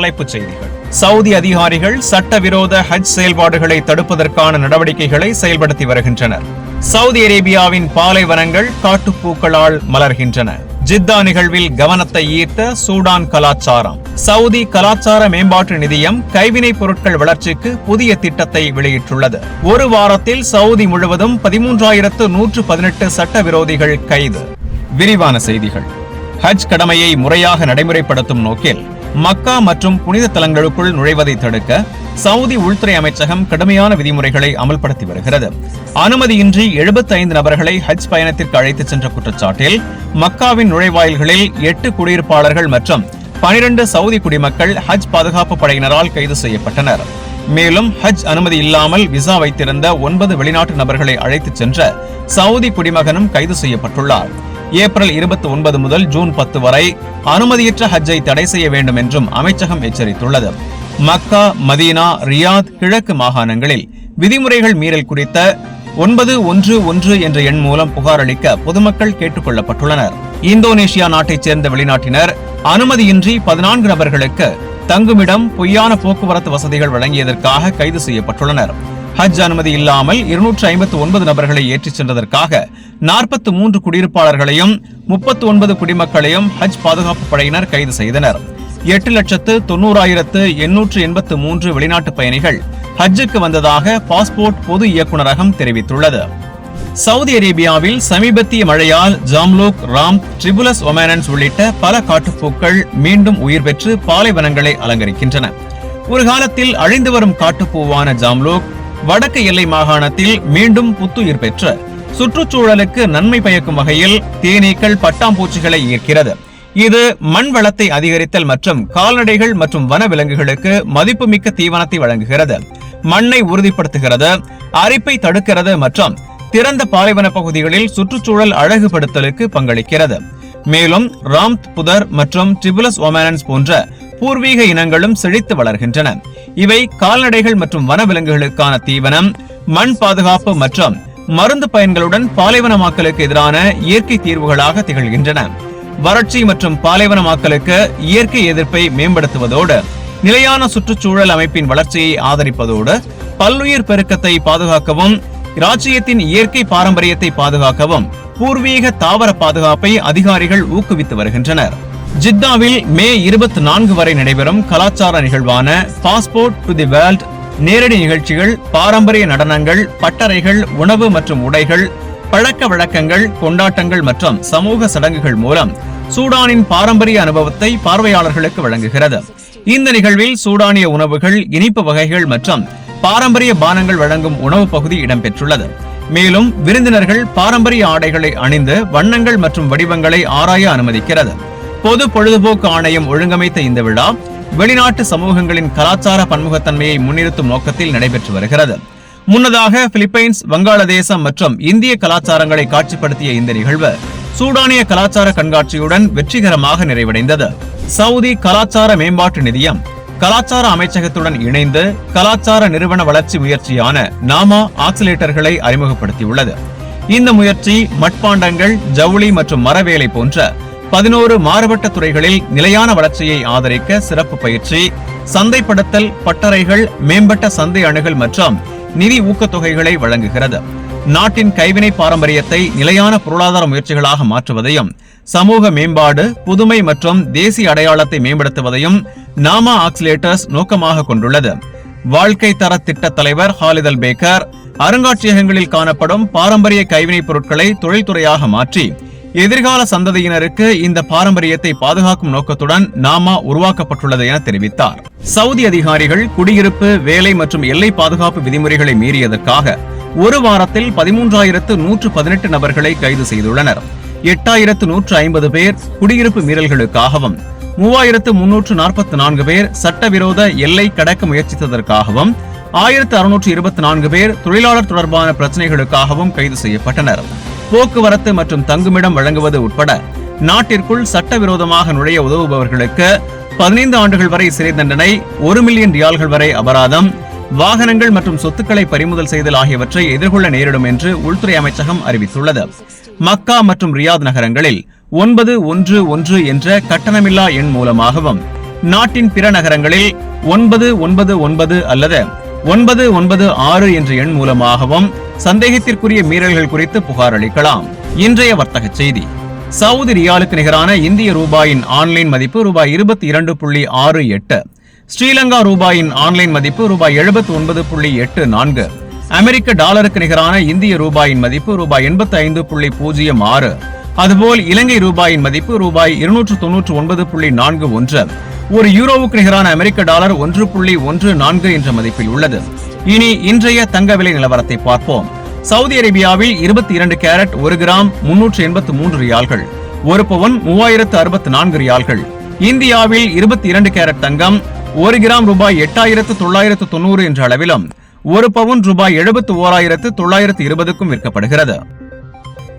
தலைப்புச் செய்திகள். சவுதி அதிகாரிகள் சட்டவிரோத ஹஜ் செயல்பாடுகளை தடுப்பதற்கான நடவடிக்கைகளை செயல்படுத்தி வருகின்றனர். சவுதி அரேபியாவின் பாலைவனங்கள் காட்டுப்பூக்களால் மலர்கின்றன. ஜித்தா நிகழ்வில் கவனத்தை ஈர்த்த சூடான் கலாச்சாரம். சவுதி கலாச்சார மேம்பாட்டு நிதியம் கைவினைப் பொருட்கள் வளர்ச்சிக்கு புதிய திட்டத்தை வெளியிட்டுள்ளது. ஒரு வாரத்தில் சவுதி முழுவதும் பதிமூன்றாயிரத்து நூற்று பதினெட்டு சட்டவிரோதிகள் கைது. விரிவான செய்திகள். ஹஜ் கடமையை முறையாக நடைமுறைப்படுத்தும் நோக்கில் மக்கா மற்றும் புனித தலங்களுக்குள் நுழைவதை தடுக்க சவுதி உள்துறை அமைச்சகம் கடுமையான விதிமுறைகளை அமல்படுத்தி வருகிறது. அனுமதியின்றி 75 நபர்களை ஹஜ் பயணத்திற்கு அழைத்துச் சென்ற குற்றச்சாட்டில் மக்காவின் நுழைவாயில்களில் எட்டு குடியிருப்பாளர்கள் மற்றும் 12 சவுதி குடிமக்கள் ஹஜ் பாதுகாப்பு படையினரால் கைது செய்யப்பட்டனர். மேலும் ஹஜ் அனுமதி இல்லாமல் விசா வைத்திருந்த ஒன்பது வெளிநாட்டு நபர்களை அழைத்துச் சென்ற சவுதி குடிமகனும் கைது செய்யப்பட்டுள்ளார். ஏப்ரல் இருபத்தி ஒன்பது முதல் ஜூன் பத்து வரை அனுமதியற்ற ஹஜ்ஜை தடை செய்ய வேண்டும் என்றும் அமைச்சகம் எச்சரித்துள்ளது. மக்கா மதீனா ரியாத் கிழக்கு மாகாணங்களில் விதிமுறைகள் மீறல் குறித்த ஒன்பது ஒன்று ஒன்று என்ற எண் மூலம் புகார் அளிக்க பொதுமக்கள் கேட்டுக் கொள்ளப்பட்டுள்ளனர். இந்தோனேஷியா நாட்டைச் சேர்ந்த வெளிநாட்டினர் அனுமதியின்றி பதினான்கு நபர்களுக்கு தங்குமிடம் பொய்யான போக்குவரத்து வசதிகள் வழங்கியதற்காக கைது செய்யப்பட்டுள்ளனர். ஹஜ் அனுமதி இல்லாமல் இருநூற்று ஐம்பத்து ஒன்பது நபர்களை ஏற்றிச் சென்றதற்காக நாற்பத்து மூன்று குடியிருப்பாளர்களையும் முப்பத்து ஒன்பது குடிமக்களையும் ஹஜ் பாதுகாப்பு படையினர் கைது செய்தனர். எட்டு லட்சத்து தொன்னூறாயிரத்து எண்ணூற்று எண்பத்து மூன்று வெளிநாட்டு பயணிகள் ஹஜ்ஜுக்கு வந்ததாக பாஸ்போர்ட் பொது இயக்குநரகம் தெரிவித்துள்ளது. சவுதி அரேபியாவில் சமீபத்திய மழையால் ஜாம்லோக் ராம் ட்ரிபுலஸ் ஒமானன்ஸ் உள்ளிட்ட பல காட்டுப்பூக்கள் மீண்டும் உயிர் பெற்று பாலைவனங்களை அலங்கரிக்கின்றன. ஒரு காலத்தில் அழிந்து வரும் காட்டுப்பூவான ஜாம்லோக் வடக்கு எல்லை மாகாணத்தில் மீண்டும் புத்துயிர் பெற்று சுற்றுச்சூழலுக்கு நன்மை பயக்கும் வகையில் தேனீக்கள் பட்டாம்பூச்சிகளை ஈர்க்கிறது. இது மண் வளத்தை அதிகரித்தல் மற்றும் கால்நடைகள் மற்றும் வனவிலங்குகளுக்கு மதிப்புமிக்க தீவனத்தை வழங்குகிறது. மண்ணை உறுதிப்படுத்துகிறது அரிப்பை தடுக்கிறது மற்றும் திறந்த பாலைவன பகுதிகளில் சுற்றுச்சூழல் அழகுபடுத்தலுக்கு பங்களிக்கிறது. மேலும் ராம்த் புதர் மற்றும் டிபுலஸ் ஒமானன்ஸ் போன்ற பூர்வீக இனங்களும் செழித்து வளர்கின்றன. இவை கால்நடைகள் மற்றும் வனவிலங்குகளுக்கான தீவனம் மண் பாதுகாப்பு மற்றும் மருந்து பயன்களுடன் பாலைவனமாக்கலுக்கு எதிரான இயற்கை தீர்வுகளாக திகழ்கின்றன. வறட்சி மற்றும் பாலைவனமாக்கலுக்கு இயற்கை எதிர்ப்பை மேம்படுத்துவதோடு நிலையான சுற்றுச்சூழல் அமைப்பின் வளர்ச்சியை ஆதரிப்பதோடு பல்லுயிர் பெருக்கத்தை பாதுகாக்கவும் ராஜ்யத்தின் இயற்கை பாரம்பரியத்தை பாதுகாக்கவும் பூர்வீக தாவர பாதுகாப்பை அதிகாரிகள் ஊக்குவித்து வருகின்றனர். ஜித்தாவில் மே இருபத்தி நான்கு வரை நடைபெறும் கலாச்சார நிகழ்வான பாஸ்போர்ட் டு தி வேர்ல்ட் நேரடி நிகழ்ச்சிகள் பாரம்பரிய நடனங்கள் பட்டறைகள் உணவு மற்றும் உடைகள் பழக்க வழக்கங்கள் கொண்டாட்டங்கள் மற்றும் சமூக சடங்குகள் மூலம் சூடானின் பாரம்பரிய அனுபவத்தை பார்வையாளர்களுக்கு வழங்குகிறது. இந்த நிகழ்வில் சூடானிய உணவுகள் இனிப்பு வகைகள் மற்றும் பாரம்பரிய பானங்கள் வழங்கும் உணவு பகுதி இடம்பெற்றுள்ளது. மேலும் விருந்தினர்கள் பாரம்பரிய ஆடைகளை அணிந்து வண்ணங்கள் மற்றும் வடிவங்களை ஆராய அனுமதிக்கிறது. பொது பொழுதுபோக்கு ஆணையம் ஒழுங்கமைத்த இந்த விழா வெளிநாட்டு சமூகங்களின் கலாச்சார பன்முகத்தன்மையை முன்னிறுத்தும் நோக்கத்தில் நடைபெற்று வருகிறது. முன்னதாக பிலிப்பைன்ஸ் வங்காளதேசம் மற்றும் இந்திய கலாச்சாரங்களை காட்சிப்படுத்திய இந்த நிகழ்வு சூடானிய கலாச்சார கண்காட்சியுடன் வெற்றிகரமாக நிறைவடைந்தது. சவுதி கலாச்சார மேம்பாட்டு நிதியம் கலாச்சார அமைச்சகத்துடன் இணைந்து கலாச்சார நிறுவன வளர்ச்சி முயற்சியான நாமா ஆக்சிலேட்டர்களை அறிமுகப்படுத்தியுள்ளது. இந்த முயற்சி மட்பாண்டங்கள் ஜவுளி மற்றும் மரவேலை போன்ற பதினோரு மாறுபட்ட துறைகளில் நிலையான வளர்ச்சியை ஆதரிக்க சிறப்பு பயிற்சி சந்தைப்படுத்தல் பட்டறைகள் மேம்பட்ட சந்தை அணுகல் மற்றும் நிதி ஊக்கத்தொகைகளை வழங்குகிறது. நாட்டின் கைவினை பாரம்பரியத்தை நிலையான பொருளாதார முயற்சிகளாக மாற்றுவதையும் சமூக மேம்பாடு புதுமை மற்றும் தேசிய அடையாளத்தை மேம்படுத்துவதையும் நாமா ஆக்சிலேட்டர்ஸ் நோக்கமாக கொண்டுள்ளது. வாழ்க்கை தர திட்ட தலைவர் ஹாலிதல் பேக்கர் அருங்காட்சியகங்களில் காணப்படும் பாரம்பரிய கைவினைப் பொருட்களை தொழில்துறையாக மாற்றி எதிர்கால சந்ததியினருக்கு இந்த பாரம்பரியத்தை பாதுகாக்கும் நோக்கத்துடன் நாமா உருவாக்கப்பட்டுள்ளது என தெரிவித்தார். சவுதி அதிகாரிகள் குடியிருப்பு வேலை மற்றும் எல்லை பாதுகாப்பு விதிமுறைகளை மீறியதற்காக ஒரு வாரத்தில் பதிமூன்றாயிரத்து நூற்று பதினெட்டு நபர்களை கைது செய்துள்ளனர். எட்டாயிரத்து நூற்று ஐம்பது பேர் குடியிருப்பு மீறல்களுக்காகவும் மூவாயிரத்து முன்னூற்று நாற்பத்தி நான்கு பேர் சட்டவிரோத எல்லை கடக்க முயற்சித்ததற்காகவும் ஆயிரத்து அறுநூற்று இருபத்தி நான்கு பேர் தொழிலாளர் தொடர்பான பிரச்சனைகளுக்காகவும் கைது செய்யப்பட்டனர். போக்குவரத்து மற்றும் தங்குமிடம் வழங்குவது உட்பட நாட்டிற்குள் சட்டவிரோதமாக நுழைய உதவுபவர்களுக்கு பதினைந்து ஆண்டுகள் வரை சிறை தண்டனை ஒரு மில்லியன் ரியால்கள் வரை அபராதம் வாகனங்கள் மற்றும் சொத்துக்களை பறிமுதல் செய்தல் ஆகியவற்றை எதிர்கொள்ள நேரிடும் என்று உள்துறை அமைச்சகம் அறிவித்துள்ளது. மக்கா மற்றும் ரியாத் நகரங்களில் ஒன்பது ஒன்று ஒன்று என்ற கட்டணமில்லா எண் மூலமாகவும் நாட்டின் பிற நகரங்களில் ஒன்பது ஒன்பது ஒன்பது அல்லது ஒன்பது ஒன்பது ஆறு என்ற எண் மூலமாகவும் சந்தேகத்திற்குரிய மீறல்கள் குறித்து புகார் அளிக்கலாம். இன்றைய வர்த்தக செய்தி. சவுதி ரியாலுக்கு நிகரான இந்திய ரூபாயின் ஆன்லைன் மதிப்பு ரூபாய் இருபத்தி இரண்டு புள்ளி ஆறு எட்டு ஸ்ரீலங்கா ரூபாயின் ஆன்லைன் மதிப்பு ரூபாய் எழுபத்தி ஒன்பது புள்ளி எட்டு நான்கு அமெரிக்க டாலருக்கு நிகரான இந்திய ரூபாயின் மதிப்பு ரூபாய் எண்பத்தி ஐந்து புள்ளி பூஜ்ஜியம் ஆறு அதுபோல் இலங்கை ரூபாயின் மதிப்பு ரூபாய் இருநூற்று தொன்னூற்று ஒன்பது புள்ளி நான்கு ஒன்று ஒரு யூரோவுக்கு நிகரான அமெரிக்க டாலர் ஒன்று புள்ளி ஒன்று நான்கு என்ற மதிப்பில் உள்ளது. இனி இன்றைய தங்க விலை நிலவரத்தை பார்ப்போம். சவுதி அரேபியாவில் இருபத்தி இரண்டு கேரட் ஒரு கிராம் முன்னூற்று எண்பத்து மூன்று ரியால்கள். ஒரு பவுன் மூவாயிரத்து அறுபத்து நான்கு ரியால்கள். இந்தியாவில் இருபத்தி இரண்டு கேரட் தங்கம் ஒரு கிராம் ரூபாய் எட்டாயிரத்து தொள்ளாயிரத்து தொண்ணூறு என்ற அளவிலும் ஒரு பவுன் ரூபாய் எழுபத்து ஓராயிரத்து தொள்ளாயிரத்து இருபதுக்கும் விற்கப்படுகிறது.